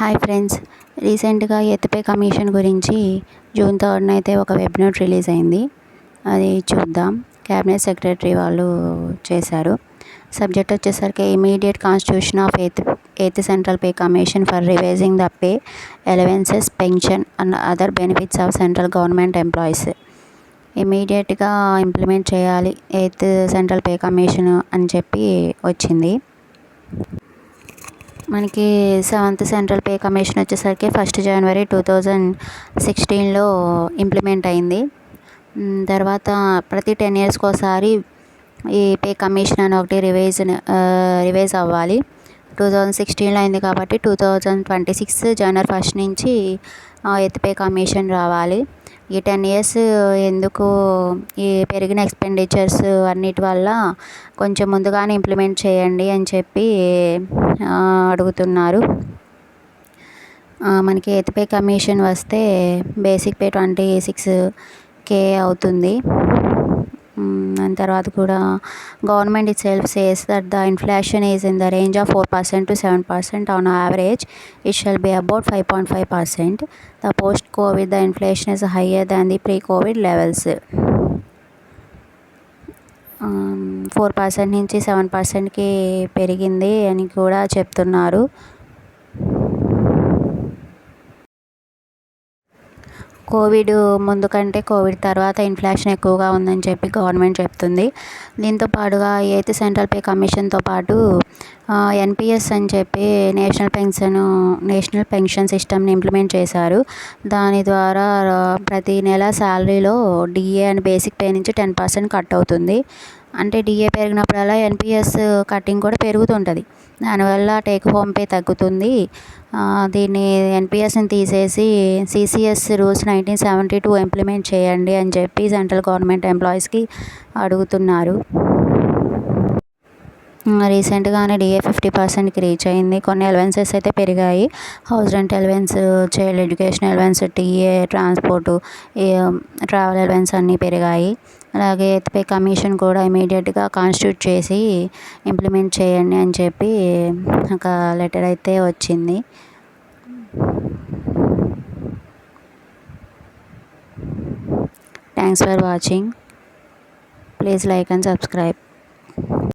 Hi friends. రీసెంట్గా ఎత్తుపై commission గురించి June థర్డ్న అయితే ఒక వెబ్ నోట్ రిలీజ్ అయింది. అది చూద్దాం. క్యాబినెట్ సెక్రటరీ వాళ్ళు చేశారు. సబ్జెక్ట్ వచ్చేసరికి immediate constitution of eighth eighth central pay commission for revising the pay allowances pension and other benefits of central government employees. ఇమీడియట్గా ఇంప్లిమెంట్ చేయాలి ఎయిత్ సెంట్రల్ పే కమిషన్ అని చెప్పి వచ్చింది. మనకి సెవెంత్ సెంట్రల్ పే కమిషన్ వచ్చేసరికి first జనవరి two thousand సిక్స్టీన్లో implement అయింది. తర్వాత ప్రతి టెన్ ఇయర్స్కి ఒకసారి ఈ పే కమిషన్ అని ఒకటి రివైజ్ రివైజ్ అవ్వాలి. టూ థౌజండ్ సిక్స్టీన్లో అయింది కాబట్టి two thousand twenty six January first నుంచి ఎత్తిపే పే కమిషన్ రావాలి. ఈ టెన్ ఇయర్స్ ఎందుకు ఈ పెరిగిన ఎక్స్పెండిచర్స్ అన్నిటి వల్ల కొంచెం ముందుగానే ఇంప్లిమెంట్ చేయండి అని చెప్పి అడుగుతున్నారు. మనకి ఎత్పే కమిషన్ వస్తే basic pay twenty six K అవుతుంది. అండ్ తర్వాత కూడా government itself says that the inflation is in the range of four percent to seven percent on average it shall be about five point five percent the post covid the inflation is higher than the pre covid levels four percent నుంచి seven పర్సెంట్కి పెరిగింది అని కూడా చెప్తున్నారు. Covid ముందు కంటే Covid తర్వాత inflation ఎక్కువగా ఉందని చెప్పి గవర్నమెంట్ చెప్తుంది. దీంతో పాటుగా ఎయిత్ సెంట్రల్ పే కమిషన్తో పాటు ఎన్పిఎస్ అని చెప్పి నేషనల్ పెన్షన్ నేషనల్ పెన్షన్ సిస్టమ్ని ఇంప్లిమెంట్ చేశారు. దాని ద్వారా ప్రతి నెల శాలరీలో డిఏ అండ్ బేసిక్ పే నుంచి టెన్ పర్సెంట్ కట్ అవుతుంది. అంటే డిఏ పెరిగినప్పుడల్లా ఎన్పిఎస్ కటింగ్ కూడా పెరుగుతుంటుంది. దానివల్ల టేక్ హోమ్ పే తగ్గుతుంది. దీన్ని ఎన్పిఎస్ని తీసేసి CCS rules nineteen seventy two implement చేయండి అని చెప్పి సెంట్రల్ గవర్నమెంట్ ఎంప్లాయీస్కి అడుగుతున్నారు. రీసెంట్గానే డిఏ ఫిఫ్టీ పర్సెంట్కి రీచ్ అయింది. కొన్ని అలవెన్సెస్ అయితే పెరిగాయి. House rent allowance child education allowance TA transport travel allowance అన్నీ పెరిగాయి. అలాగే ఎత్తిపై కమిషన్ కూడా ఇమీడియట్గా కాన్స్టిట్యూట్ చేసి ఇంప్లిమెంట్ చేయండి అని చెప్పి ఒక లెటర్ అయితే వచ్చింది. Thanks for watching please like and subscribe